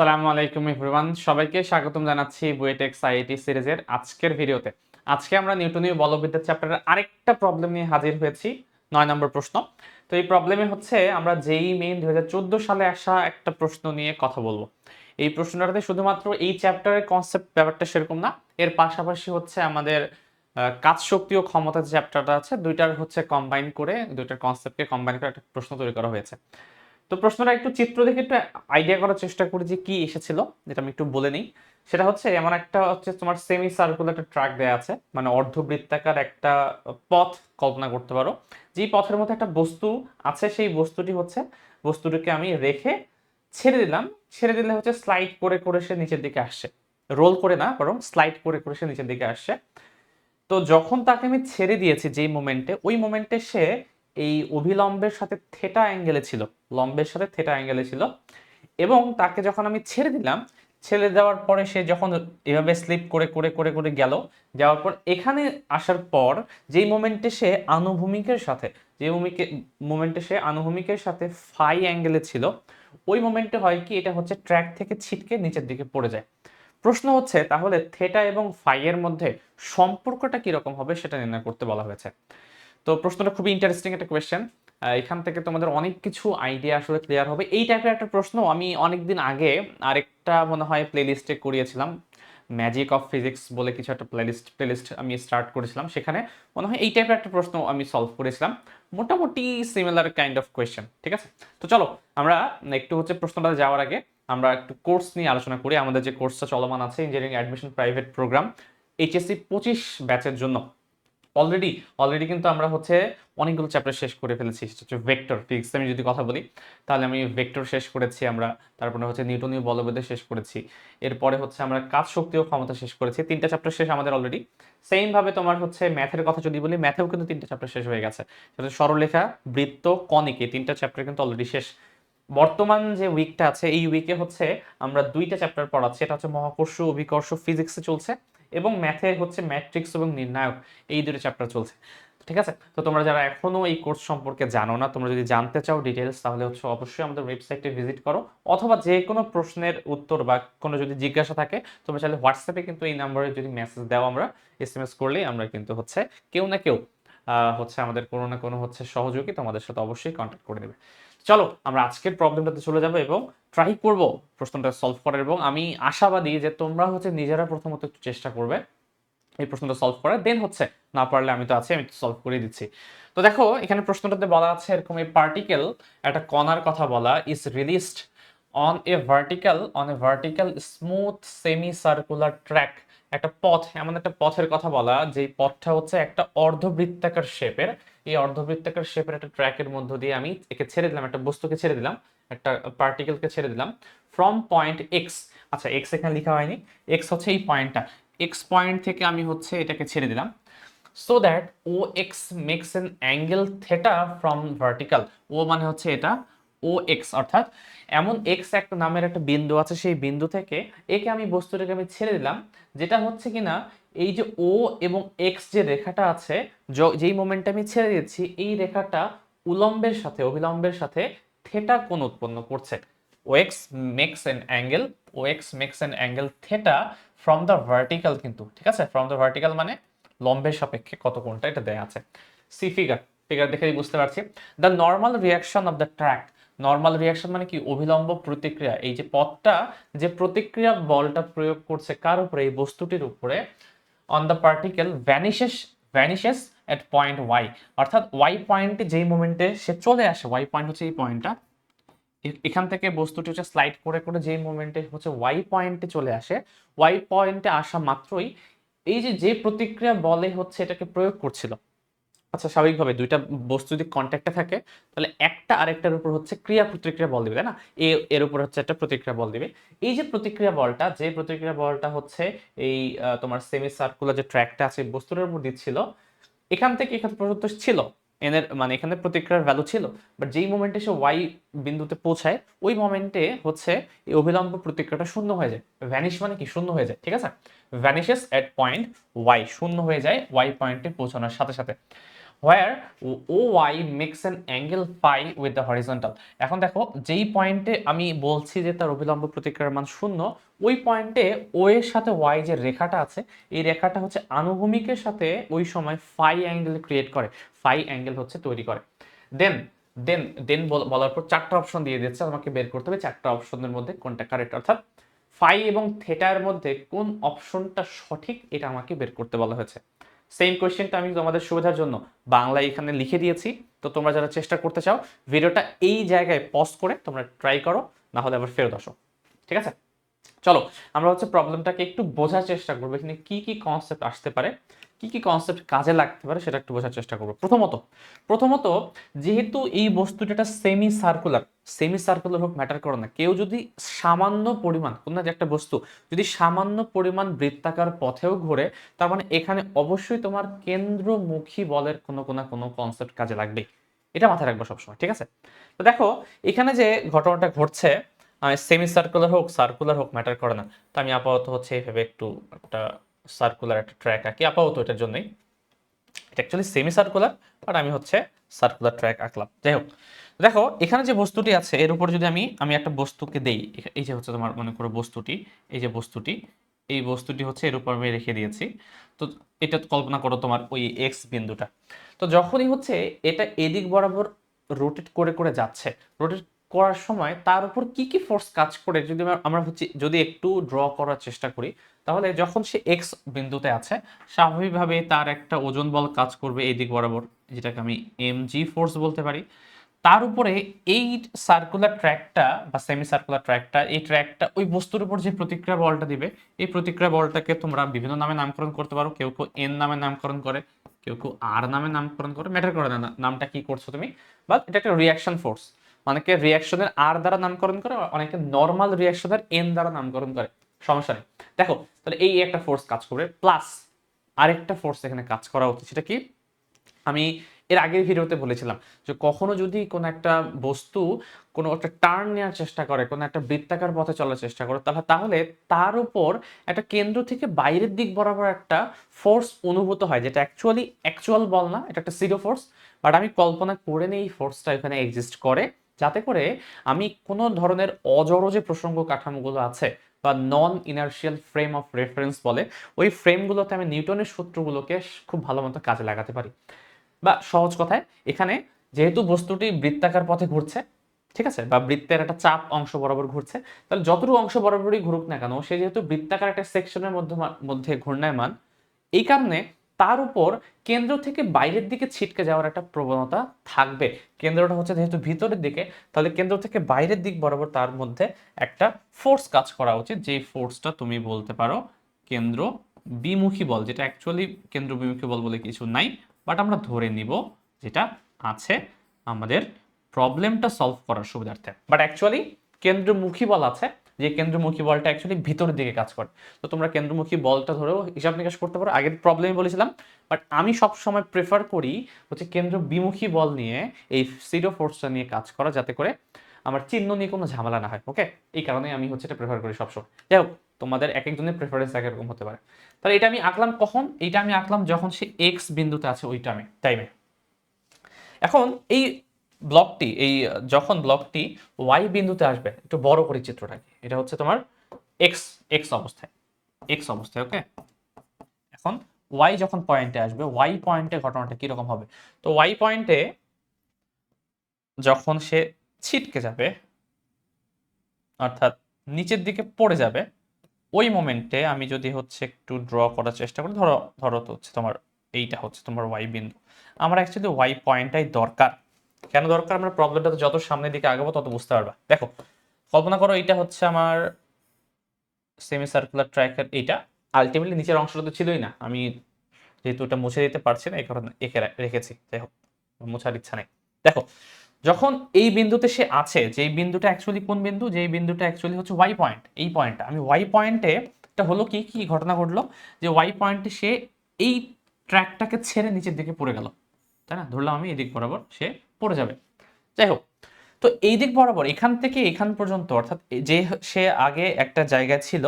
সালামু আলাইকুম এভরিওয়ান সবাইকে স্বাগতম জানাচ্ছি বুয়েটেক্স আইআইটি সিরিজের আজকের ভিডিওতে। আজকে আমরা নিউটনীয় বলবিদ্যা চ্যাপ্টারের আরেকটা প্রবলেম নিয়ে হাজির হয়েছি, নয় নম্বর প্রশ্ন। তো এই প্রবলেমে হচ্ছে আমরা যেই মেইন দু সালে আসা একটা প্রশ্ন নিয়ে কথা বলব। এই প্রশ্নটাতে শুধুমাত্র এই চ্যাপ্টারের কনসেপ্ট ব্যাপারটা সেরকম না, এর পাশাপাশি হচ্ছে আমাদের কাজ শক্তি ও ক্ষমতা যে চ্যাপ্টারটা আছে, দুইটার হচ্ছে কম্বাইন করে, দুইটার কনসেপ্টকে কম্বাইন করে একটা প্রশ্ন তৈরি করা হয়েছে। তো প্রশ্নটা একটু চিত্র দেখে একটু আইডিয়া করার চেষ্টা করি যে কি এসেছিল, যেটা আমি একটু বলে নিই। সেটা হচ্ছে এমন একটা হচ্ছে তোমার সেমি সার্কুলার একটা ট্র্যাক দেওয়া আছে মানে অর্ধবৃত্তাকার একটা পথ কল্পনা করতে পারো। যেই পথের মধ্যে একটা বস্তু আছে, সেই বস্তুটি হচ্ছে, বস্তুটিকে আমি রেখে ছেড়ে দিলাম। ছেড়ে দিলে হচ্ছে স্লাইড করে করে সে নিচের দিকে আসছে। রোল করে না, বরং স্লাইড করে করে সে নিচের দিকে আসছে। তো যখন তাকে আমি ছেড়ে দিয়েছি, যেই মোমেন্টে ওই মোমেন্টে সে এই অভিলম্বের সাথে থেটা অ্যাঙ্গেলে ছিল, লম্বের সাথে থেটা অ্যাঙ্গেলে ছিল। এবং তাকে যখন আমি ছেড়ে দিলাম, ছেড়ে দেওয়ার পরে সে যখন এভাবে স্লিপ করে করে করে করে গেল, যাওয়ার পর এখানে আসার পর যেই মোমেন্টে সে আনুভূমিকের সাথে যে ভূমিকে মোমেন্টে সে আনুভূমিকের সাথে ফাই অ্যাঙ্গেলে ছিল, ওই মোমেন্টে হয় কি, এটা হচ্ছে ট্র্যাক থেকে ছিটকে নিচের দিকে পড়ে যায়। প্রশ্ন হচ্ছে, তাহলে থেটা এবং ফাইয়ের মধ্যে সম্পর্কটা কীরকম হবে সেটা নির্ণয় করতে বলা হয়েছে। তো প্রশ্নটা খুবই ইন্টারেস্টিং একটা কোয়েশ্চেন এখান থেকে তোমাদের অনেক কিছু আইডিয়া আসলে ক্লিয়ার হবে। এই টাইপের একটা প্রশ্ন আমি অনেকদিন আগে আরেকটা মনে হয় প্লেলিস্টে করিয়েছিলাম। ম্যাজিক অফ ফিজিক্স বলে কিছু একটা প্লেলিস্ট প্লেলিস্ট আমি স্টার্ট করেছিলাম সেখানে। মনে হয় এই টাইপের একটা প্রশ্ন আমি সলভ করেছিলাম। মোটামুটি সিমিলার কাইন্ড অফ কোয়েশ্চেন ঠিক আছে? তো চলো, আমরা একটু হচ্ছে প্রশ্নটা যাওয়ার আগে আমরা একটু কোর্স নিয়ে আলোচনা করি। আমাদের যে কোর্সটা চলমান আছে engineering admission private program HSC পঁচিশ ব্যাচের জন্য। অলরেডি অলরেডি কিন্তু আমরা হচ্ছে অনেকগুলো চ্যাপ্টার শেষ করে ফেলেছি, সেটা হচ্ছে ভেক্টর ফিজিক্স আমি যদি কথা বলি, তাহলে আমি ভেক্টর শেষ করেছি আমরা, তারপরে হচ্ছে নিউটনীয় বলবেদে শেষ করেছি, এরপরে হচ্ছে আমরা কাজ শক্তি ও ক্ষমতা শেষ করেছি, তিনটা চ্যাপ্টার শেষ আমাদের অলরেডি সেম ভাবে তোমার হচ্ছে ম্যাথের কথা যদি বলি ম্যাথেও কিন্তু তিনটা চ্যাপ্টার শেষ হয়ে গেছে, সেটা হচ্ছে সরলরেখা, বৃত্ত কনিকে তিনটা চ্যাপ্টার কিন্তু অলরেডি শেষ। বর্তমান যে উইকটা আছে, এই উইকে হচ্ছে আমরা দুইটা চ্যাপ্টার পড়াচ্ছি, এটা হচ্ছে মহাকর্ষ, অভিকর্ষ ফিজিক্সে চলছে। এবং ম্যাথে হচ্ছে ম্যাট্রিক্স এবং নির্ণায়ক, এই দুটো চ্যাপ্টার চলছে। ঠিক আছে? তো তোমরা যারা এখনও এই কোর্স সম্পর্কে জানো না, তোমরা যদি জানতে চাও ডিটেলস তাহলে হচ্ছে অবশ্যই আমাদের ওয়েবসাইটে ভিজিট করো, অথবা যে কোনো প্রশ্নের উত্তর বা কোনো যদি জিজ্ঞাসা থাকে, তোমরা চাইলে হোয়াটসঅ্যাপে কিন্তু এই নাম্বারে যদি মেসেজ দাও আমরা এস এম এস করলেই আমরা কিন্তু হচ্ছে কেউ না কেউ হচ্ছে আমাদের কোনো না কোনো হচ্ছে সহযোগী তোমাদের সাথে অবশ্যই কন্ট্যাক্ট করে দেবে চলো, আমরা আজকের প্রবলেমটাতে চলে যাব এবং ট্রাই করব প্রশ্নটা সলভ করার এবং আমি আশাবাদী যে তোমরা হচ্ছে নিজেরা প্রথমত একটু চেষ্টা করবে এই প্রশ্নটা সলভ করার। দেন হচ্ছে, না পারলে আমি তো আছি, আমি সলভ করে দিচ্ছি। তো দেখো, এখানে প্রশ্নটাতে বলা আছে এরকম এই পার্টিকেল একটা কণার কথা বলা is released on a vertical on a vertical smooth semi circular track একটা পথ, এমন একটা পথের কথা বলা যে পথটা হচ্ছে একটা অর্ধবৃত্তাকার শেপের এই অর্ধবৃত্তাকার শেপের একটা ট্র্যাকের মধ্য দিয়ে আমি একে ছেড়ে দিলাম, একটা বস্তুকে ছেড়ে দিলাম, একটা পার্টিকেলকে ছেড়ে দিলাম ফ্রম পয়েন্ট এক্স আচ্ছা এক্স এখানে লেখা হয়নি। এক্স হচ্ছে এই পয়েন্টটা এক্স পয়েন্ট থেকে আমি হচ্ছে এটাকে ছেড়ে দিলাম। So that O X makes an angle theta from vertical ও মানে হচ্ছে এটা ও এক্স অর্থাৎ এমন এক্স একটা নামের একটা বিন্দু আছে সেই বিন্দু থেকে একে আমি বস্তুটাকে আমি ছেড়ে দিলাম, যেটা হচ্ছে কিনা এই যে ও এবং এক্স যে রেখাটা আছে যেই মোমেন্টে আমি ছেড়ে দিচ্ছি, এই রেখাটা উলম্বের সাথে অভিলম্বের সাথে থেটা কোণ উৎপন্ন করছে। O X makes an angle O X makes an angle theta from the vertical কিন্তু, ঠিক আছে? ফ্রম দ্য ভার্টিক্যাল মানে লম্বের সাপেক্ষে কত কোণটা এটা দেয়া আছে। সি ফিগার ফিগার দেখেই বুঝতে পারছি। The normal reaction of the track normal reaction মানে কি? অভিলম্ব প্রতিক্রিয়া। এই যে পথটা, যে প্রতিক্রিয়া বলটা প্রয়োগ করছে কার উপরে? এই বস্তুটির উপরে। On the particle vanishes vanishes at point Y অর্থাৎ ওয়াই পয়েন্টে যেই মোমেন্টে সে চলে আসে ওয়াই পয়েন্ট হচ্ছে এই পয়েন্টটা এখান থেকে বস্তুটি হচ্ছে স্লাইড করে করে যেই মোমেন্টে হচ্ছে ওয়াই পয়েন্টে চলে আসে ওয়াই পয়েন্টে আসা মাত্রই এই যে যে প্রতিক্রিয়া বলে হচ্ছে এটাকে প্রয়োগ করছিল আচ্ছা স্বাভাবিকভাবে দুইটা বস্তু যদি কন্ট্যাক্টে থাকে, তাহলে একটা আরেকটার উপর হচ্ছে ক্রিয়া প্রতিক্রিয়া বল দিবে, তাই না? এ, এর উপর হচ্ছে একটা প্রতিক্রিয়া বল দিবে। এই যে প্রতিক্রিয়া বলটা, যে প্রতিক্রিয়া বলটা হচ্ছে এই তোমার সেমি সার্কুলার যে ট্র্যাকটা আছে বস্তুটার উপর দিচ্ছিল, এখান থেকে এখান পর্যন্ত ছিল। এনের মানে এখানে প্রতিক্রিয়ার ভ্যালু ছিল। বাট যেই মোমেন্টে সে ওয়াই বিন্দুতে পৌঁছায়, ওই মোমেন্টে হচ্ছে এই অভিলম্ব প্রতিক্রিয়াটা শূন্য হয়ে যায়। ভ্যানিশ মানে কি? শূন্য হয়ে যায়, ঠিক আছে? ভ্যানিশেস এট পয়েন্ট ওয়াই শূন্য হয়ে যায় ওয়াই পয়েন্টে পৌঁছানোর সাথে সাথে। Where O Y makes an angle pi with the horizontal এখন দেখো, যেই পয়েন্টে আমি বলছি যে তার অবিলম্ব প্রতিক্রিয়ার মান শূন্য, ওই পয়েন্টে ও এর সাথে ওয়াই যে রেখাটা আছে, এই রেখাটা হচ্ছে আনুভূমিকের সাথে ওই সময় ফাই অ্যাঙ্গেল ক্রিয়েট করে। ফাই অ্যাঙ্গেল হচ্ছে তৈরি করে। দেন দেন দেন বলার পর চারটা অপশন দিয়ে দিচ্ছে, আমাকে বের করতে হবে চারটা অপশনের মধ্যে কোনটা কারেক্ট অর্থাৎ ফাই এবং থেটার মধ্যে কোন অপশনটা সঠিক, এটা আমাকে বের করতে বলা হয়েছে। সেম কোয়েশ্চেনটা আমি তোমাদের সুবিধার জন্য বাংলা এখানে লিখে দিয়েছি। তো তোমরা যারা চেষ্টা করতে চাও, ভিডিওটা এই জায়গায় পজ করে তোমরা ট্রাই করো, না হলে আবার ফেরত আসো। ঠিক আছে? চলো, আমরা হচ্ছে প্রবলেমটাকে একটু বোঝার চেষ্টা করব। এখানে কি কি কনসেপ্ট আসতে পারে? কি কি কনসেপ্ট কাজে লাগতে পারে সেটা একটু বোঝার চেষ্টা করব। প্রথমত প্রথমত যেহেতু এই বস্তুটা একটা সেমি সার্কুলার সেমি সার্কুলার হোক ম্যাটার করে না, কেউ যদি সামান্য পরিমাণ, কোনো একটা বস্তু, যদি সামান্য পরিমাণ বৃত্তাকার পথেও ঘোরে, তার মানে এখানে অবশ্যই তোমার কেন্দ্রমুখী বলের কোনো কোনো কোনো কনসেপ্ট কাজে লাগবে এটা মাথায় রাখব সবসময়, ঠিক আছে? তো দেখো, এখানে যে ঘটনাটা ঘটছে সেমি সার্কুলার হোক সার্কুলার হোক ম্যাটার করে না, তো আমি আপাতত হচ্ছে এইভাবে একটু একটা সার্কুলার একটা ট্র্যাক আঁকি, আপাতত এটার জন্যই। এটা অ্যাকচুয়ালি সেমি সার্কুলার বাট আমি হচ্ছে সার্কুলার ট্র্যাক আঁকলাম। যাই হোক, দেখো, এখানে যে বস্তুটি আছে, এর উপর যদি আমি আমি একটা বস্তুকে দেই, এই যে হচ্ছে তোমার মনে করো বস্তুটি, এই যে বস্তুটি, এই বস্তুটি হচ্ছে এর উপর আমি রেখে দিয়েছি। তো এটা কল্পনা করো তোমার ওই এক্স বিন্দুটা। তো যখনই হচ্ছে এটা এদিক বরাবর রোটেট করে করে যাচ্ছে রোটেট করার সময় তার উপর কি কি ফোর্স কাজ করে, যদি আমরা হচ্ছে যদি একটু ড্র করার চেষ্টা করি তাহলে যখন সে এক্স বিন্দুতে আছে, স্বাভাবিকভাবে তার একটা ওজন বল কাজ করবে এই দিক বরাবর, যেটাকে আমি এম জি ফোর্স বলতে পারি। তার উপরে এই সার্কুলার ট্র্যাকটা বা সেমি সার্কুলার ট্র্যাকটা এই ট্র্যাকটা ওই বস্তুর উপর যে প্রতিক্রিয়া বলটা দিবে, এই প্রতিক্রিয়া বলটাকে তোমরা বিভিন্ন নামে নামকরণ করতে পারো। কেউ কেউ এন নামে নামকরণ করে, কেউ কেউ আর নামে নামকরণ করে ম্যাটার করে না নামটা কি করছ তুমি? বাট এটা একটা রিয়াকশন ফোর্স অনেকে রিয়াকশনের আর দ্বারা নামকরণ করে, অনেকে নর্মাল রিয়াকশনের এন দ্বারা নামকরণ করে। সমস্যা নেই। দেখো, তাহলে এই একটা ফোর্স কাজ করবে প্লাস আরেকটা ফোর্স এখানে কাজ করা উচিত, সেটা কি? আমি এর আগের ভিডিওতে বলেছিলাম যে কখনো যদি কোনো একটা বস্তু কোনো একটা টার্ন নেওয়ার চেষ্টা করে, কোনো একটা বৃত্তাকার পথে চলার চেষ্টা করে, তাহলে তাহলে তার উপর একটা কেন্দ্র থেকে বাইরের দিক বরাবর একটা ফোর্স অনুভূত হয়, যেটা অ্যাকচুয়ালি অ্যাকচুয়াল বল না, এটা একটা সিরো ফোর্স বাট আমি কল্পনা করে নিই এই ফোর্সটা এখানে এক্সিস্ট করে, যাতে করে আমি কোনো ধরনের অজড় যে প্রসঙ্গ কাঠামোগুলো আছে বা non inertial frame of reference বলে, ওই ফ্রেমগুলোতে আমি নিউটনের সূত্রগুলোকে খুব ভালো মতো কাজে লাগাতে পারি। বা সহজ কথায়, এখানে যেহেতু বস্তুটি বৃত্তাকার পথে ঘুরছে, ঠিক আছে? বা বৃত্তের একটা চাপ অংশ বরাবর ঘুরছে, তাহলে যতটুকু অংশ বরাবরই ঘুরুক না কেন, সে যেহেতু বৃত্তাকার একটা সেকশনের মধ্যে মধ্যে ঘূর্ণায়মান, এই কারণে তার উপর কেন্দ্র থেকে বাইরের দিকে ছিটকে যাওয়ার একটা প্রবণতা থাকবে। কেন্দ্রটা হচ্ছে যেহেতু ভিতরের দিকে, তাহলে কেন্দ্র থেকে বাইরের দিক বরাবর তার মধ্যে একটা ফোর্স কাজ করা উচিত। যেই ফোর্সটা তুমি বলতে পারো কেন্দ্র বিমুখী বল, যেটা অ্যাকচুয়ালি কেন্দ্র বিমুখী বল বলে কিছু নাই বাট আমরা ধরে নিব যেটা আছে আমাদের প্রবলেমটা সলভ করার সুবিধার্থে। বাট অ্যাকচুয়ালি কেন্দ্রমুখী বল আছে যে কেন্দ্রমুখী বলটা অ্যাকচুয়ালি ভিতরের দিকে কাজ করে। তো তোমরা কেন্দ্রমুখী বলটা ধরেও হিসাব নিকাশ করতে পারো। আগের প্রবলেমে বলেছিলাম বাট আমি সব সময় প্রেফার করি হচ্ছে কেন্দ্র বিমুখী বল নিয়ে এই সিরো ফোর্সটা নিয়ে কাজ করা, যাতে করে আমার চিহ্ন নিয়ে কোনো ঝামেলা না হয় ওকে এই কারণে আমি হচ্ছে এটা প্রেফার করি সবসময়। যাই হোক, তোমাদের এক একজনের প্রেফারেন্স এক এরকম হতে পারে। তাহলে এটা আমি আঁকলাম কখন? এইটা আমি আঁকলাম যখন সে এক্স বিন্দুতে আছে ওই টাইমে টাইমে এখন এই ব্লকটি এই, যখন ব্লকটি ওয়াই বিন্দুতে আসবে, একটু বড় করে চিত্রটাকে এটা হচ্ছে তোমার এক্স এক্স অবস্থায়। এক্স অবস্থায় ওকে এখন ওয়াই যখন পয়েন্টে আসবে ওয়াই পয়েন্টে ঘটনাটা কীরকম হবে? তো ওয়াই পয়েন্টে যখন সে ছিটকে যাবে, অর্থাৎ নিচের দিকে পড়ে যাবে, ওই মোমেন্টে আমি যদি হচ্ছে একটু ড্র করার চেষ্টা করি, ধরো ধরো তো হচ্ছে তোমার, এইটা হচ্ছে তোমার ওয়াই বিন্দু। আমার অ্যাকচুয়ালি ওয়াই পয়েন্টটাই দরকার। কেন দরকার? আমরা প্রবলেমটা যত সামনের দিকে আগাবো তত বুঝতে পারবা। দেখো, কল্পনা করো এটা হচ্ছে আমার সেমি সার্কুলার ট্র্যাকের এইটা আলটিমেটলি নিচের অংশটা তো ছিলই না। আমি যেহেতু এটা মুছে দিতে পারছি না, এই কারণে একে রেখেছি। যাই হোক, মোছার ইচ্ছা নেই। দেখো, যখন এই বিন্দুতে সে আছে যে বিন্দুটা অ্যাকচুয়ালি কোন বিন্দু? যে বিন্দুটা অ্যাকচুয়ালি হচ্ছে ওয়াই পয়েন্ট এই পয়েন্টটা আমি ওয়াই পয়েন্টে এটা হলো কি? কি ঘটনা ঘটলো? যে ওয়াই পয়েন্টে সে এই ট্র্যাকটাকে ছেড়ে নিচের দিকে পড়ে গেল। তাই না? ধরলাম আমি এদিক বরাবর সে পড়ে যাবে। যাই হোক, তো এই দিক বরাবর এখান থেকে এখান পর্যন্ত, অর্থাৎ যে সে আগে একটা জায়গা ছিল,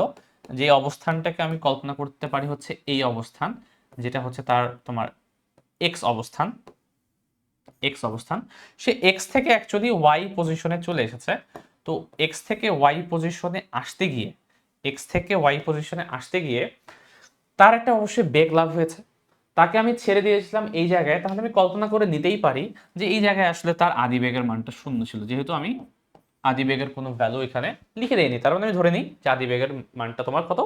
যে অবস্থানটাকে আমি কল্পনা করতে পারি হচ্ছে এই অবস্থান, যেটা হচ্ছে তার তোমার এক্স অবস্থান। এক্স অবস্থান। সে এক্স থেকে অ্যাকচুয়ালি ওয়াই পজিশনে চলে এসেছে। তো এক্স থেকে ওয়াই পজিশনে আসতে গিয়ে এক্স থেকে ওয়াই পজিশনে আসতে গিয়ে, তার একটা অবশ্যই বেগ লাভ হয়েছে। তাকে আমি ছেড়ে দিয়েছিলাম এই জায়গায়, তাহলে আমি কল্পনা করে নিতেই পারি যে এই জায়গায় আসলে তার আদি বেগের মানটা শূন্য ছিল। যেহেতু আমি আদি বেগের কোনো ভ্যালু এখানে লিখে দেয়নি তার মানে আমি ধরে নিই যে আদি বেগের মানটা তোমার কত?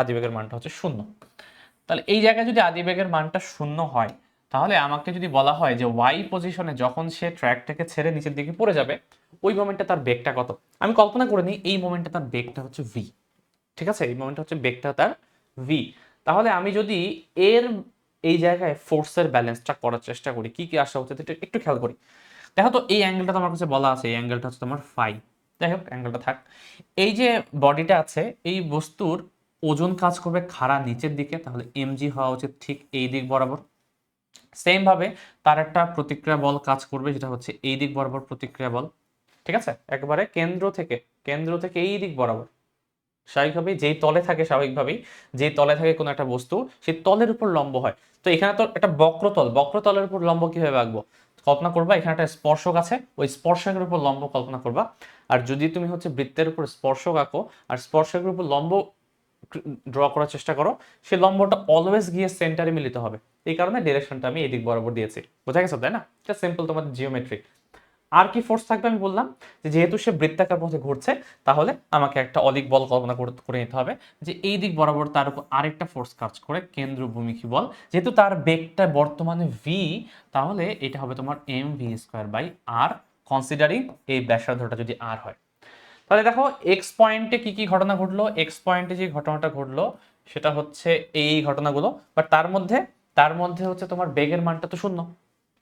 আদি বেগের মানটা হচ্ছে শূন্য। তাহলে এই জায়গায় যদি আদি বেগের মানটা শূন্য হয়, তাহলে আমাকে যদি বলা হয় যে ওয়াই পজিশনে যখন সে ট্র্যাকটাকে ছেড়ে নিচের দিকে পড়ে যাবে, ওই মোমেন্টে তার বেগটা কত? আমি কল্পনা করে নিই এই মোমেন্টে তার বেগটা হচ্ছে ভি ঠিক আছে? এই মোমেন্টে হচ্ছে বেগটা তার ভি তাহলে আমি যদি এর এই জায়গায় ফোর্সের ব্যালেন্সটা করার চেষ্টা করি। কি কি আসা উচিত একটু খেয়াল করি। দেখো তো, এই অ্যাঙ্গেলটা তোমার কাছে বলা আছে, এই অ্যাঙ্গেলটা হচ্ছে তোমার ফাই যাই হোক অ্যাঙ্গেলটা থাক। এই যে বডিটা আছে, এই বস্তুর ওজন কাজ করবে খাড়া নিচের দিকে, তাহলে এমজি হওয়া উচিত ঠিক এই দিক বরাবর। সেম ভাবে তার একটা প্রতিক্রিয়া বল কাজ করবে, যেটা হচ্ছে এই দিক বরাবর প্রতিক্রিয়া বল। ঠিক আছে? একবারে কেন্দ্র থেকে কেন্দ্র থেকে এই দিক বরাবর। স্বাভাবিকভাবেই যেই তলে থাকে, স্বাভাবিকভাবেই যেই তলে থাকে কোনো একটা বস্তু, সেই তলের উপর লম্ব হয়। তো এখানে তো একটা বক্রতল, বক্রতলের উপর লম্ব কীভাবে আঁকবো? কল্পনা করবা, এখানে একটা স্পর্শক আছে, ওই স্পর্শকের উপর লম্ব কল্পনা করবা। আর যদি তুমি হচ্ছে বৃত্তের উপর স্পর্শক আঁকো, আর স্পর্শকের উপর লম্ব ড্র করার চেষ্টা করো সেই লম্বটা অলওয়েজ গিয়ে সেন্টারে মিলিত হবে। এই কারণে ডিরেকশনটা আমি এদিক বরাবর দিয়েছি। বোঝা গেছে, তাই না? এটা সিম্পল তোমাদের জিওমেট্রি আর কি ফোর্স থাকবে আমি বললাম যে যেহেতু সে বৃত্তাকার পথে ঘুরছে, তাহলে আমাকে একটা অলিক বল কল্পনা করে- নিতে হবে যে এই দিক বরাবর তার উপর আরেকটা ফোর্স কাজ করে কেন্দ্রভূমিকি বল। যেহেতু তার বেগটা বর্তমানে ভি তাহলে এটা হবে তোমার M V square by R considering এই ব্যাসার্ধটা যদি আর হয়। তাহলে দেখো এক্স পয়েন্টে কি কি ঘটনা ঘটলো? এক্স পয়েন্টে যে ঘটনাটা ঘটলো, সেটা হচ্ছে এই ঘটনাগুলো। বাট তার মধ্যে তার মধ্যে হচ্ছে তোমার বেগের মানটা তো শূন্য।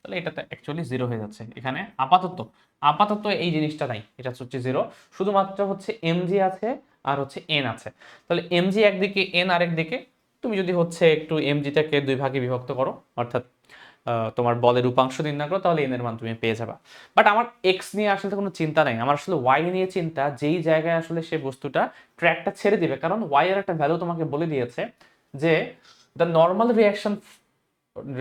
তাহলে এটাতে অ্যাকচুয়ালি জিরো হয়ে যাচ্ছে। এখানে আপাতত আপাতত এই জিনিসটা নাই, এটা হচ্ছে জিরো শুধুমাত্র হচ্ছে এমজি আছে আর হচ্ছে এন আছে। তাহলে এমজি একদিকে এন আরেক দিকে, তুমি যদি হচ্ছে একটু এম এমজিটাকে দুই ভাগে বিভক্ত করো, অর্থাৎ তোমার বলের উপাংশ নির্ণয় করো, তাহলে এন এর মান তুমি পেয়ে যাবা। বাট আমার এক্স নিয়ে আসলে কোনো চিন্তা নাই। আমার আসলে ওয়াই নিয়ে চিন্তা, যেই জায়গায় আসলে সে বস্তুটা ট্র্যাকটা ছেড়ে দিবে। কারণ ওয়াই এর একটা ভ্যালু তোমাকে বলে দিয়েছে যে দ্য নর্মাল রিয়াকশন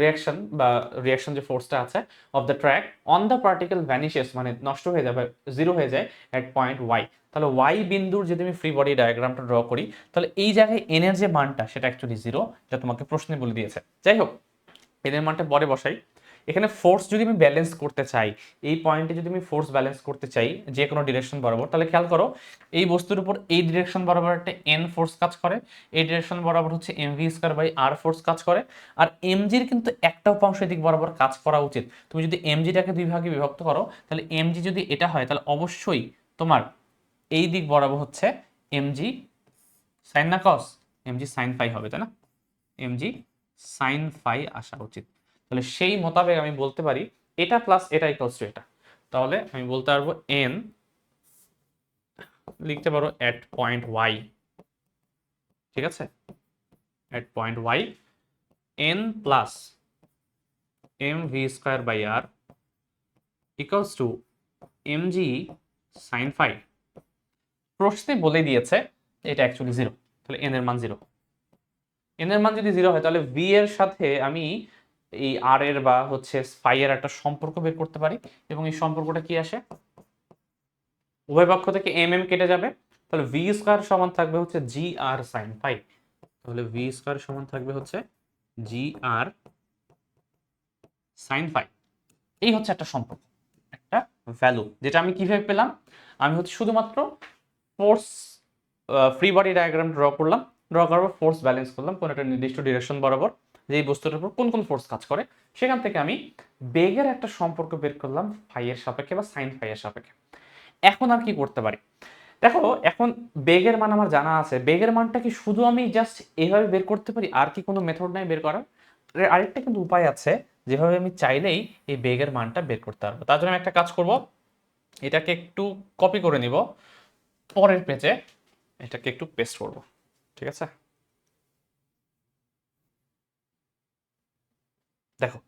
রিয়াকশন বা রিয়াকশন যে ফোর্সটা আছে of the track on the particle vanishes মানে নষ্ট হয়ে যাবে জিরো হয়ে যায় অ্যাট পয়েন্ট ওয়াই তাহলে ওয়াই বিন্দুর যদি আমি ফ্রি বডি ডায়াগ্রামটা ড্র করি, তাহলে এই জায়গায় এনের যে মানটা, সেটা অ্যাকচুয়ালি জিরো যা তোমাকে প্রশ্নে বলে দিয়েছে। যাই হোক এনের মানটা পরে বসাই। এখানে ফোর্স যদি আমি ব্যালেন্স করতে চাই, এই পয়েন্টে যদি আমি ফোর্স ব্যালেন্স করতে চাই যে কোনো ডিরেকশন বরাবর, তাহলে খেয়াল করো, এই বস্তুর উপর এই ডিরেকশন বরাবর একটা এন ফোর্স কাজ করে, এই ডিরেকশন বরাবর হচ্ছে M V square by R force কাজ করে, আর এমজির কিন্তু একটা উপাংশ দিক বরাবর কাজ করা উচিত। তুমি যদি এমজিটাকে দুই ভাগে বিভক্ত করো, তাহলে এমজি যদি এটা হয়, তাহলে অবশ্যই তোমার এই দিক বরাবর হচ্ছে এমজি সাইন না কস এমজি সাইন ফাই হবে, তাই না? এমজি সাইন ফাই আসা উচিত। তাহলে সেই মোতাবেক আমি বলতে পারি এটা প্লাস এটা ইকুয়ালস টু এটা। তাহলে আমি বলতে পারব এন লিখতে পারো এট পয়েন্ট ওয়াই ঠিক আছে? At point Y N plus M V square by R equals to M G sine phi প্রশ্নে বলে দিয়েছে এটা অ্যাকচুয়ালি জিরো তাহলে এন এর মান জিরো এন এর মান যদি জিরো হয়, তাহলে ভি এর সাথে আমি এই আর এর বা হচ্ছে ফাই এর একটা সম্পর্ক বের করতে পারি এবং এই সম্পর্কটা কি আসে? উভয় পক্ষ থেকে এম এম কেটে যাবে। তাহলে ভি স্কোয়ার সমান থাকবে হচ্ছে জি আর সাইন ফাই তাহলে ভি স্কোয়ার সমান থাকবে হচ্ছে জি আর সাইন ফাই এই হচ্ছে একটা সম্পর্ক, একটা ভ্যালু যেটা আমি কীভাবে পেলাম? আমি হচ্ছে শুধুমাত্র force free body diagram draw করলাম। ড্র করার ফোর্স ব্যালেন্স করলাম, কোনো একটা নির্দিষ্ট ডিরেকশন বরাবর। যে এই বস্তুটার উপর কোন কোন ফোর্স কাজ করে, সেখান থেকে আমি বেগের একটা সম্পর্ক বের করলাম ফাইয়ের সাপেক্ষে বা সাইন ফাইয়ের সাপেক্ষে। এখন আর কি করতে পারি? দেখো, এখন বেগের মান আমার জানা আছে। বেগের মানটা কি শুধু আমি জাস্ট এভাবে বের করতে পারি? আর কি কোনো মেথড নাই বের করার? আরেকটা কিন্তু উপায় আছে, যেভাবে আমি চাইলেই এই বেগের মানটা বের করতে পারব। তার জন্য আমি একটা কাজ করব। এটাকে একটু কপি করে নিব। পরের পেজে এটাকে একটু পেস্ট করব। ঠিক আছে? দেখো।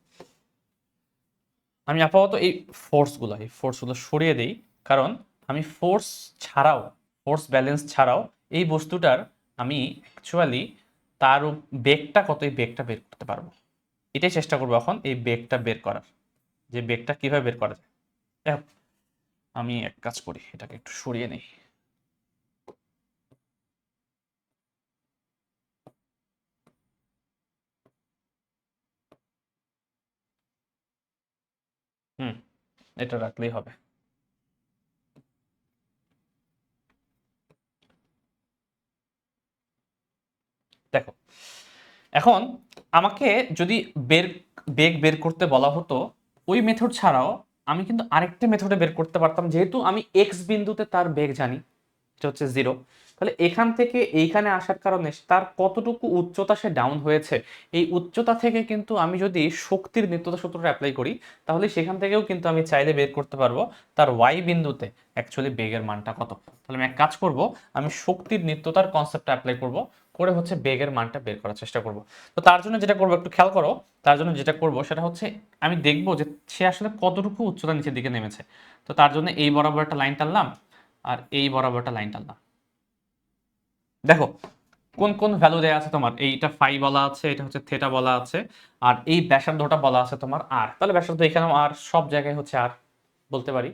আমি আপাতত এই ফোর্সগুলো এই ফোর্সগুলো সরিয়ে দিই কারণ আমি ফোর্স ছাড়াও ফোর্স ব্যালেন্স ছাড়াও এই বস্তুটার আমি অ্যাকচুয়ালি তার বেগটা কত এই বেগটা বের করতে পারব। এটাই চেষ্টা করব এখন এই বেগটা বের করার। যে বেগটা কীভাবে বের করা যায়। দেখো, আমি এক কাজ করি এটাকে একটু সরিয়ে নেই। এটা রাখলেই হবে। দেখো, এখন আমাকে যদি বের, বেগ বের করতে বলা হতো, ওই মেথড ছাড়াও আমি কিন্তু আরেকটা মেথডে বের করতে পারতাম, যেহেতু আমি এক্স বিন্দুতে তার বেগ জানি, এটা হচ্ছে জিরো তাহলে এখান থেকে এইখানে আসার কারণে তার কতটুকু উচ্চতা সে ডাউন হয়েছে? এই উচ্চতা থেকে কিন্তু আমি যদি শক্তির নিত্যতা সূত্রটা অ্যাপ্লাই করি, তাহলে সেখান থেকেও কিন্তু আমি চাইলে বের করতে পারব তার ওয়াই বিন্দুতে। অ্যাকচুয়ালি বেগের মানটা কত? তাহলে আমি এক কাজ করব, আমি শক্তির নিত্যতার কনসেপ্টটা অ্যাপ্লাই করব, করে হচ্ছে বেগের মানটা বের করার চেষ্টা করব। তো তার জন্য যেটা করব একটু খেয়াল করো, তার জন্য যেটা করব সেটা হচ্ছে আমি দেখব যে সে আসলে কতটুকু উচ্চতা নিচের দিকে নেমেছে। তো তার জন্য এই বরাবর একটা লাইন টানলাম, আর এই বরাবর একটা লাইন টানলাম। দেখো, কোন কোন ভ্যালু দেয়া আছে তোমার? এইটা ফাই বলা আছে, এটা হচ্ছে থেটা বলা আছে, আর এই ব্যাসার্ধটা বলা আছে তোমার আর তাহলে ব্যাসার্ধ এখানেও আর সব জায়গায় হচ্ছে আর বলতে পারি।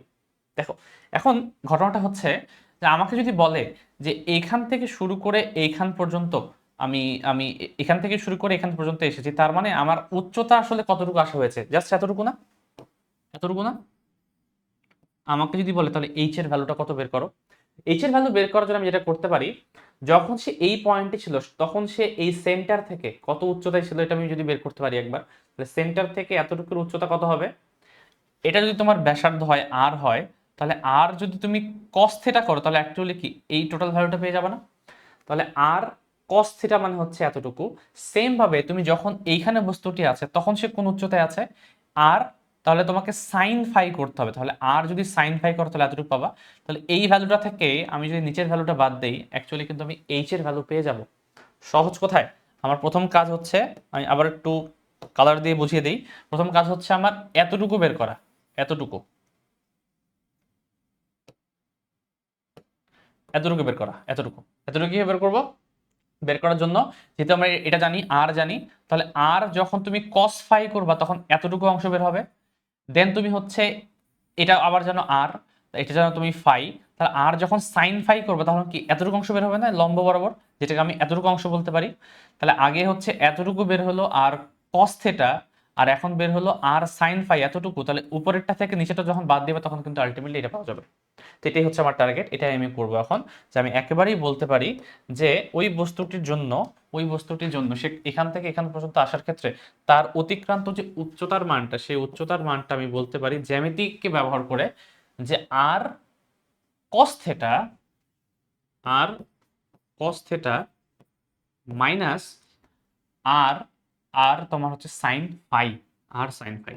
দেখো, এখন ঘটনাটা হচ্ছে যে আমাকে যদি বলে যে এইখান থেকে শুরু করে এইখান পর্যন্ত আমি আমি এখান থেকে শুরু করে এখান পর্যন্ত এসেছি, তার মানে আমার উচ্চতা আসলে কতটুকু আসা হয়েছে? জাস্ট এতটুকু না? এতটুকু না? আমাকে যদি বলে তাহলে এইচ এর ভ্যালুটা কত বের করো? এইচ এর ভ্যালু বের করার জন্য আমি যেটা করতে পারি যখন সে এই পয়েন্টে ছিল, তখন সে এই সেন্টার থেকে কত উচ্চতায় ছিল এটা আমি যদি বের করতে পারি একবার, তাহলে সেন্টার থেকে এতটুকুর উচ্চতা কত হবে? এটা যদি তোমার ব্যাসার্ধ হয় আর হয়, তাহলে আর যদি তুমি কস থেটা করো, তাহলে অ্যাকচুয়ালি কি? এই টোটাল ভ্যালুটা পেয়ে যাবে না? তাহলে আর কস থিটা মানে হচ্ছে এতটুকু। সেম ভাবে তুমি যখন এইখানে বস্তুটি আছে, তখন সে কোন উচ্চতায় আছে? আর তাহলে তোমাকে সাইন ফাই করতে হবে। তাহলে আর যদি সাইন ফাই করো, তাহলে এতটুকু পাবা। তাহলে এই ভ্যালুটা থেকে আমি যদি নিচের ভ্যালুটা বাদ দেই অ্যাকচুয়ালি কিন্তু আমি এইচ এর ভ্যালু পেয়ে যাব। সহজ কোথায়? আমার প্রথম কাজ হচ্ছে, আমি আবার একটু কালার দিয়ে বুঝিয়ে দিই। প্রথম কাজ হচ্ছে আমার এতটুকু বের করা, এতটুকু। এতটুকু বের করা, এতটুকু। এতটুকু বের করব? বের করার জন্য, যেহেতু আমরা এটা জানি আর জানি, তাহলে আর যখন তুমি কস ফাই করবা, তখন এতটুকু অংশ বের হবে। দেন তুমি হচ্ছে এটা আবার যেন আর এটা যেন তুমি ফাই তাহলে আর যখন সাইন ফাই করবে তখন কি এতটুকু অংশ বের হবে না? লম্ব বরাবর, যেটাকে আমি এতটুকু অংশ বলতে পারি। তাহলে আগে হচ্ছে এতটুকু বের হলো আর কস থেটা আর এখন বের হলো আর সাইন ফাই এতটুকু, তাহলে উপরেরটা থেকে নিচেটা যখন বাদ দিবে, তখন কিন্তু আলটিমেটলি এটা পাওয়া যাবে। তো এটাই হচ্ছে আমার টার্গেট এটাই আমি করব এখন। যে আমি একেবারেই বলতে পারি যে ওই বস্তুটির জন্য, ওই বস্তুটির জন্য, সে এখান থেকে এখান পর্যন্ত আসার ক্ষেত্রে তার অতিক্রান্ত যে উচ্চতার মানটা, সেই উচ্চতার মানটা আমি বলতে পারি জ্যামিতিককে ব্যবহার করে যে R cos theta R cos theta minus R আর তোমার হচ্ছে sine phi R sine phi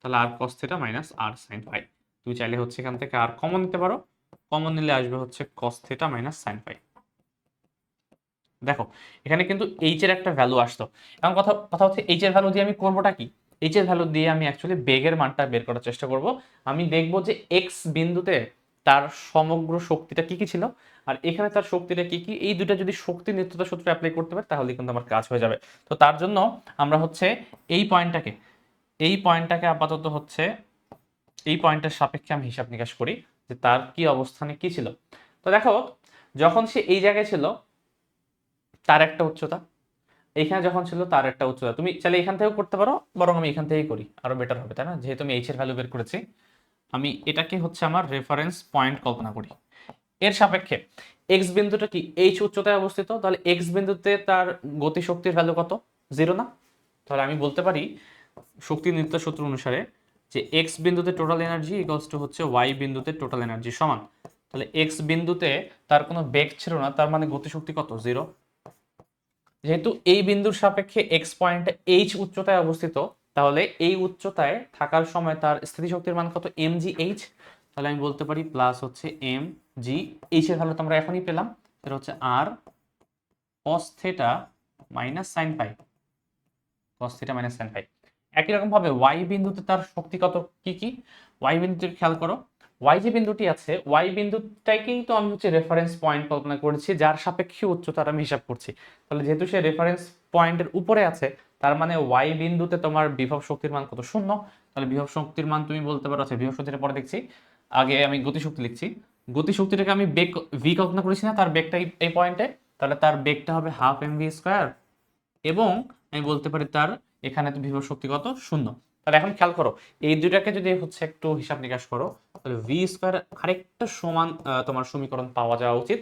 তাহলে R cos theta minus R sine phi তুমি চাইলে হচ্ছে এখান থেকে আর কমন নিতে পারো। কমন নিলে আসবে হচ্ছে cos theta minus sine phi দেখো, এখানে কিন্তু এইচ এর একটা ভ্যালু আসতো। এখন কথা কথা হচ্ছে এইচ এর ভ্যালু দিয়ে আমি করবোটা কি? এইচ এর ভ্যালু দিয়ে আমি অ্যাকচুয়ালি বেগের মানটা বের করার চেষ্টা করব। আমি দেখব যে এক্স বিন্দুতে তার সমগ্র শক্তিটা কি কি ছিল? আর এখানে তার শক্তিটা কি কি? এই দুটো যদি শক্তি নিত্যতা সূত্র অ্যাপ্লাই করতে পারে, তাহলে কিন্তু আমার কাজ হয়ে যাবে। তো তার জন্য আমরা হচ্ছে এই পয়েন্টটাকে এই পয়েন্টটাকে আপাতত হচ্ছে, এই পয়েন্টের সাপেক্ষে আমি হিসাব নিকাশ করি যে তার কি অবস্থানে কি ছিল। তো দেখো, যখন সে এই জায়গায় ছিল, তার একটা উচ্চতা। এখানে যখন ছিল, তার একটা উচ্চতা। তুমি চাইলে এখান থেকেও করতে পারো, বরং আমি এখান থেকেই করি। আরও বেটার হবে, তাই না? যেহেতু আমি এইচ এর ভ্যালু বের করেছি। আমি এটাকে হচ্ছে আমার রেফারেন্স পয়েন্ট কল্পনা করি। এর সাপেক্ষে এক্স বিন্দুটা কি এইচ উচ্চতায় অবস্থিত? তাহলে এক্স বিন্দুতে তার গতিশক্তির ভ্যালু কত? জিরো না? তাহলে আমি বলতে পারি শক্তি নিত্য সূত্র অনুসারে যে এক্স বিন্দুতে টোটাল এনার্জি ইকুয়ালস টু হচ্ছে ওয়াই বিন্দুতে টোটাল এনার্জি সমান। তাহলে এক্স বিন্দুতে তার কোনো বেগ ছিল না, তার মানে গতিশক্তি কত? জিরো যেহেতু এই বিন্দুর সাপেক্ষে এক্স পয়েন্টে এইচ উচ্চতায় অবস্থিত তাহলে এই উচ্চতায় থাকার সময় তার স্থিতিশক্তির মান কত? এম জি এইচ তাহলে আমি বলতে পারি প্লাস হচ্ছে এম জি এইচ এর ভ্যালু তো আমরা এখনই পেলাম। এটা হচ্ছে R cos theta minus sine phi cos theta minus sine phi একই রকম ভাবে ওয়াই বিন্দুতে তার শক্তি কত? কি কি? ওয়াই বিন্দুতে খেয়াল করো। ওয়াই যে বিন্দুটি আছে ওয়াই বিন্দুটাকেই তো আমি হচ্ছে রেফারেন্স পয়েন্ট কল্পনা করেছি, যার সাপেক্ষে উচ্চতার আমি হিসাব করছি। তাহলে যেহেতু সে রেফারেন্স পয়েন্টের উপরে আছে, তার মানে ওয়াই বিন্দুতে তোমার বিভব শক্তির মান কত? শূন্য। তাহলে বিভব শক্তির মান তুমি বলতে পারো আচ্ছা বিভব শক্তিটা পরে দেখছি। আগে আমি গতিশক্তি লিখছি। গতিশক্তিটাকে আমি বেগ ভি কল্পনা করেছি না, তার বেগটা এই পয়েন্টে তাহলে তার বেগটা হবে হাফ এম ভি স্কোয়ার এবং আমি বলতে পারি তার এখানে তো বিভব শক্তি কত? শূন্য। তাহলে এখন খেয়াল করো, এই দুইটাকে যদি হচ্ছে একটু হিসাব নিকাশ করো, তাহলে ভি স্কোয়ার আরেকটা সমান তোমার সমীকরণ পাওয়া যাওয়া উচিত।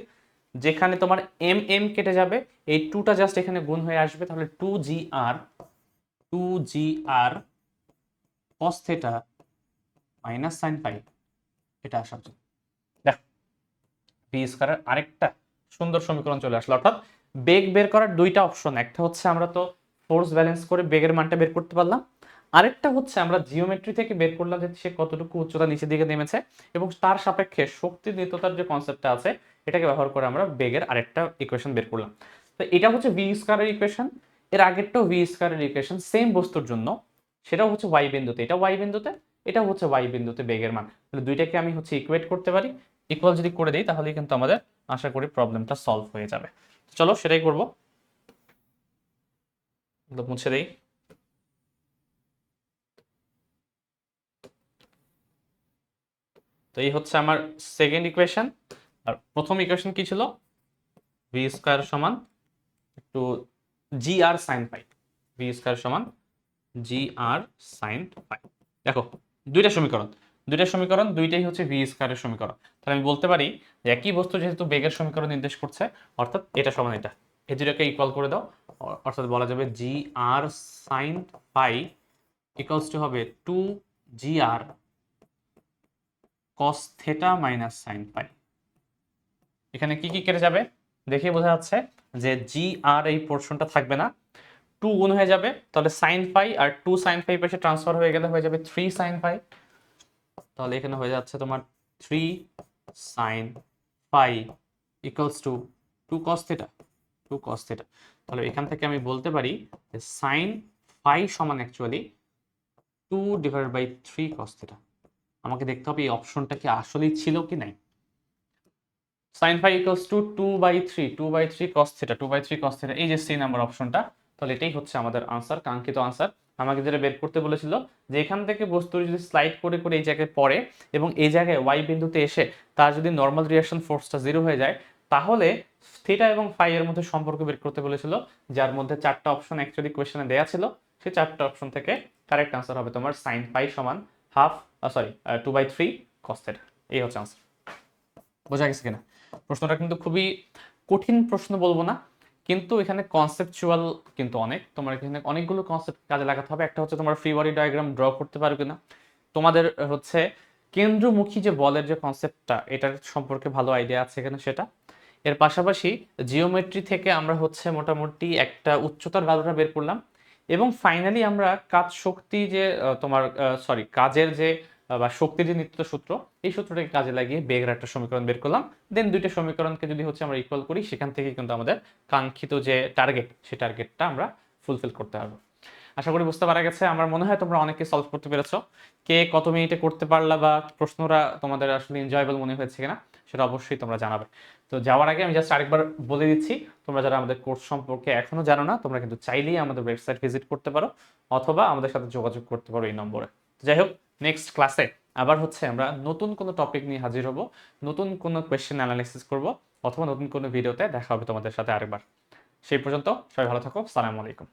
যেখানে তোমার এম এম কেটে যাবে, এই টুটা জাস্ট এখানে গুণ হয়ে আসবে, তাহলে two G R two G R cos theta minus sine five এটা আসা উচিত দেখো ভি স্কোয়ারের আরেকটা সুন্দর সমীকরণ চলে আসলো, অর্থাৎ বেগ বের করার দুইটা অপশন একটা হচ্ছে আমরা তো ফোর্স ব্যালেন্স করে বেগের মানটা বের করতে পারলাম আরেকটা হচ্ছে আমরা জিওমেট্রি থেকে বের করলাম যে সে কতটুকু উচ্চতা নিচের দিকে নেমেছে এবং তার সাপেক্ষে শক্তি নিত্যতার যে কনসেপ্টটা আছে, এটাকে ব্যবহার করে আমরা বেগের আরেকটা ইকুয়েশন বের করলাম। তো এটা হচ্ছে ভি স্কোয়ারের ইকুয়েশন এর আগেরটাও ভি স্কোয়ারের ইকুয়েশন সেম বস্তুর জন্য। সেটাও হচ্ছে ওয়াই বিন্দুতে এটা ওয়াই বিন্দুতে এটা হচ্ছে ওয়াই বিন্দুতে বেগের মান। তাহলে দুইটাকে আমি হচ্ছে ইকুয়েট করতে পারি। ইকুয়াল যদি করে দিই তাহলে কিন্তু আমাদের আশা করি প্রবলেমটা সলভ হয়ে যাবে। চলো সেটাই করব। মুছে দেই। তো এই হচ্ছে আমার সেকেন্ড ইকুয়েশন আর প্রথম ইকুয়েশন কি ছিল? ভি স্কোয়ার সমান একটু G R sine phi V square সমান জি আর সাইন ফাই দেখো, দুইটা সমীকরণ। দুইটা সমীকরণ, দুইটাই হচ্ছে ভি স্কোয়ারের সমীকরণ। তাহলে আমি বলতে পারি যে একই বস্তু যেহেতু বেগের সমীকরণ নির্দেশ করছে, অর্থাৎ এটা সমান এটা। এই দুটাকে ইকুয়াল করে দাও, অর্থাৎ বলা যাবে G R sine phi equals to হবে two G R cos theta minus sine phi এখানে কি কি কেটে যাবে? দেখে বোঝা যাচ্ছে যে জি আর এই পোর্শনটা থাকবে না। টু গুণ হয়ে যাবে, তাহলে sine phi R two sine phi পেশে ট্রান্সফার হয়ে গেলে হয়ে যাবে থ্রি সাইন ফাই তাহলে এখানে হয়ে যাচ্ছে তোমার three sine phi equals to two cos theta two cos theta তাহলে এখান থেকে আমি বলতে পারি যে সাইন ফাই সমান actually two divide by three cos theta আমাকে দেখতে হবে এই অপশনটা কি আসলেই ছিল কি নাই? Sine phi equals to two by three two by three cos theta two by three cos theta এই যে সি নাম্বার অপশনটা তাহলে এটাই হচ্ছে আমাদের আনসার কাঙ্ক্ষিত আনসার আমাকে যেটা বের করতে বলেছিল, যে এখান থেকে বস্তু যদি স্লাইড করে করে এই জায়গায় পড়ে এবং এই জায়গায় ওয়াই বিন্দুতে এসে তার যদি নর্মাল রিয়াকশন ফোর্সটা জিরো হয়ে যায়, তাহলে থিটা এবং ফাই এর মধ্যে সম্পর্ক বের করতে বলেছিল, যার মধ্যে চারটা অপশন অ্যাকচুয়ালি কোয়েশনে দেয়া ছিল সেই চারটা অপশন থেকে কারেক্ট আনসার হবে তোমার সাইন ফাই সমান half sorry two by three cos theta এই হচ্ছে আনসার বোঝা গেছে কিনা? প্রশ্নটা কিন্তু খুবই কঠিন প্রশ্ন বলব না, কিন্তু এখানে কনসেপচুয়াল কিন্তু অনেক। তোমার এখানে অনেকগুলো কনসেপ্ট কাজে লাগাতে হবে। একটা হচ্ছে তোমার ফ্রি বডি ডায়াগ্রাম ড্র করতে পারবে কিনা। তোমাদের হচ্ছে কেন্দ্রমুখী যে বলের যে কনসেপ্টটা এটার সম্পর্কে ভালো আইডিয়া আছে এখানে সেটা। এর পাশাপাশি জিওমেট্রি থেকে আমরা হচ্ছে মোটামুটি একটা উচ্চতার ভ্যালুটা বের করলাম। এবং ফাইনালি আমরা কাজ শক্তি যে তোমার সরি কাজের যে বা শক্তির যে নিত্য সূত্র, এই সূত্রটাকে কাজে লাগিয়ে বেগের একটা সমীকরণ বের করলাম। দেন দুইটা সমীকরণকে যদি হচ্ছে আমরা ইকুয়াল করি, সেখান থেকে কিন্তু আমাদের কাঙ্ক্ষিত যে টার্গেট সেই টার্গেটটা আমরা ফুলফিল করতে পারব। আশা করি বুঝতে পারা গেছে। আমার মনে হয় তোমরা অনেকে সলভ করতে পেরেছ। কে কত মিনিটে করতে পারলা বা প্রশ্নরা তোমাদের আসলে এনজয়েবল মনে হয়েছে কিনা, সেটা অবশ্যই তোমরা জানাবে। তো যাওয়ার আগে আমি জাস্ট আরেকবার বলে দিচ্ছি, তোমরা যারা আমাদের কোর্স সম্পর্কে এখনও জানো না, তোমরা কিন্তু চাইলেই আমাদের ওয়েবসাইট ভিজিট করতে পারো, অথবা আমাদের সাথে যোগাযোগ করতে পারো এই নম্বরে। যাই হোক নেক্সট ক্লাসে আবার হচ্ছে আমরা নতুন কোনো টপিক নিয়ে হাজির হব, নতুন কোনো কোয়েশ্চেন অ্যানালাইসিস করব, অথবা নতুন কোনো ভিডিওতে দেখা হবে তোমাদের সাথে আরেকবার। সেই পর্যন্ত সবাই ভালো থাকো, সালামু আলাইকুম।